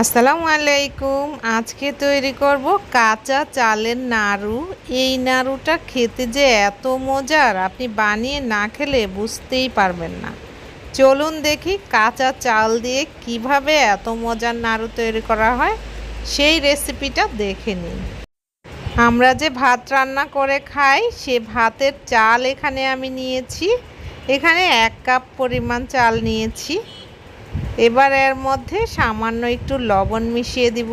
আসসালামু আলাইকুম। আজকে তৈরি করব কাঁচা চালের নাড়ু। এই নাড়ুটা খেতে যে এত মজার, আপনি বানিয়ে না খেলে বুঝতেই পারবেন না। চলুন দেখি কাঁচা চাল দিয়ে কীভাবে এত মজার নাড়ু তৈরি করা হয়। সেই রেসিপিটা দেখে নিন। আমরা যে ভাত রান্না করে খাই, সে ভাতের চাল এখানে আমি নিয়েছি। এখানে এক কাপ পরিমাণ চাল নিয়েছি। এবার এর মধ্যে সামান্য একটু লবণ মিশিয়ে দিব।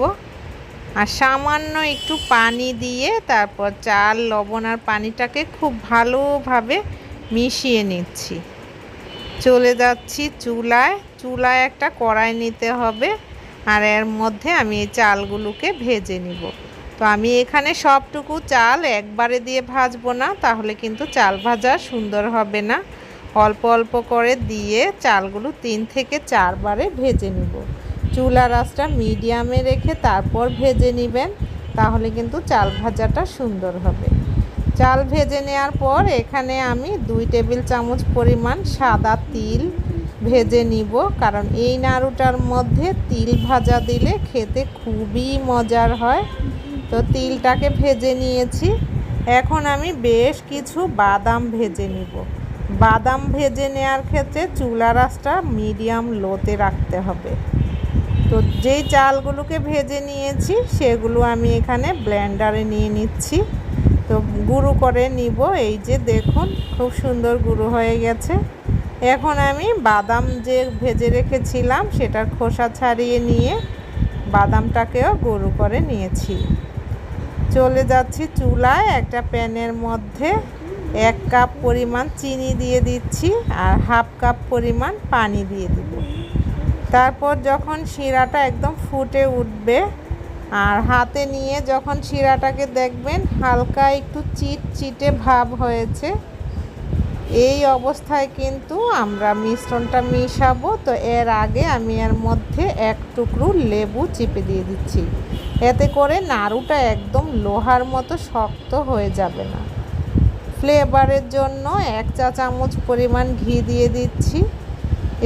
আর সামান্য একটু পানি দিয়ে তারপর চাল, লবণ আর পানিটাকে খুব ভালোভাবে মিশিয়ে নিচ্ছি। চলে যাচ্ছি চুলায়। চুলায় একটা কড়াই নিতে হবে আর এর মধ্যে আমি এই চালগুলোকে ভেজে নিব। তো আমি এখানে সবটুকু চাল একবারে দিয়ে ভাজবো না, তাহলে কিন্তু চাল ভাজা সুন্দর হবে না। অল্প অল্প করে দিয়ে চালগুলো তিন থেকে চারবারে ভেজে নিব। চুলা রাসটা মিডিয়ামে রেখে তারপর ভেজে নেবেন, তাহলে কিন্তু চাল ভাজাটা সুন্দর হবে। চাল ভেজে নেওয়ার পর এখানে আমি দুই টেবিল চামচ পরিমাণ সাদা তিল ভেজে নিব, কারণ এই নাড়ুটার মধ্যে তিল ভাজা দিলে খেতে খুবই মজার হয়। তো তিলটাকে ভেজে নিয়েছি। এখন আমি বেশ কিছু বাদাম ভেজে নিব। বাদাম ভেজে নেওয়ার ক্ষেত্রে চুলা রাসটা মিডিয়াম লোতে রাখতে হবে। তো যেই চালগুলোকে ভেজে নিয়েছি, সেগুলো আমি এখানে ব্লেন্ডারে নিয়ে নিচ্ছি। তো গুঁড়ো করে নিব। এই যে দেখুন, খুব সুন্দর গুঁড়ো হয়ে গেছে। এখন আমি বাদাম যে ভেজে রেখেছিলাম, সেটার খোসা ছাড়িয়ে নিয়ে বাদামটাকেও গুঁড়ো করে নিয়েছি। চলে যাচ্ছি চুলায়। একটা প্যানের মধ্যে এক কাপ পরিমাণ চিনি দিয়ে দিচ্ছি আর হাফ কাপ পরিমাণ পানি দিয়ে দিব। তারপর যখন শিরাটা একদম ফুটে উঠবে আর হাতে নিয়ে যখন শিরাটাকে দেখবেন হালকা একটু চিট চিটে ভাব হয়েছে, এই অবস্থায় কিন্তু আমরা মিশ্রণটা মিশাবো। তো এর আগে আমি এর মধ্যে এক টুকরো লেবু চিপে দিয়ে দিচ্ছি। এতে করে নাড়ুটা একদম লোহার মতো শক্ত হয়ে যাবে না। ফ্লেভারের জন্য এক চা চামচ পরিমাণ ঘি দিয়ে দিচ্ছি।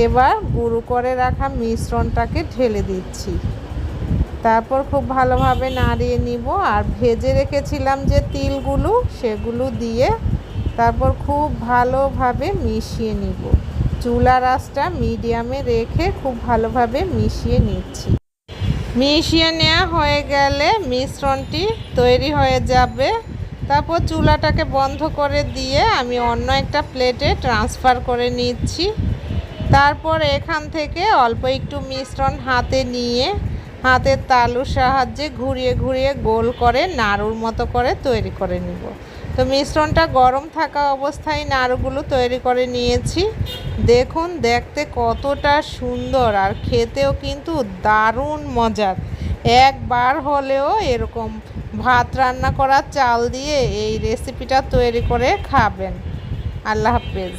এবার গুঁড়ো করে রাখা মিশ্রণটাকে ঢেলে দিচ্ছি। তারপর খুব ভালোভাবে নাড়িয়ে নিব। আর ভেজে রেখেছিলাম যে তিলগুলো, সেগুলো দিয়ে তারপর খুব ভালোভাবে মিশিয়ে নিব। চুলা রাসটা মিডিয়ামে রেখে খুব ভালোভাবে মিশিয়ে নিচ্ছি। মিশিয়ে নেওয়া হয়ে গেলে মিশ্রণটি তৈরি হয়ে যাবে। তারপর চুলাটাকে বন্ধ করে দিয়ে আমি অন্য একটা প্লেটে ট্রান্সফার করে নিচ্ছি। তারপর এখান থেকে অল্প একটু মিশ্রণ হাতে নিয়ে, হাতের তালুর সাহায্যে ঘুরিয়ে ঘুরিয়ে গোল করে নাড়ুর মতো করে তৈরি করে নিব। তো মিশ্রণটা গরম থাকা অবস্থায় নাড়ুগুলো তৈরি করে নিয়েছি। দেখুন, দেখতে কতটা সুন্দর আর খেতেও কিন্তু দারুণ মজার। একবার হলেও এরকম ভাত রান্না করা চাল দিয়ে এই রেসিপিটা তৈরি করে খাবেন। আল্লাহ হাফেজ।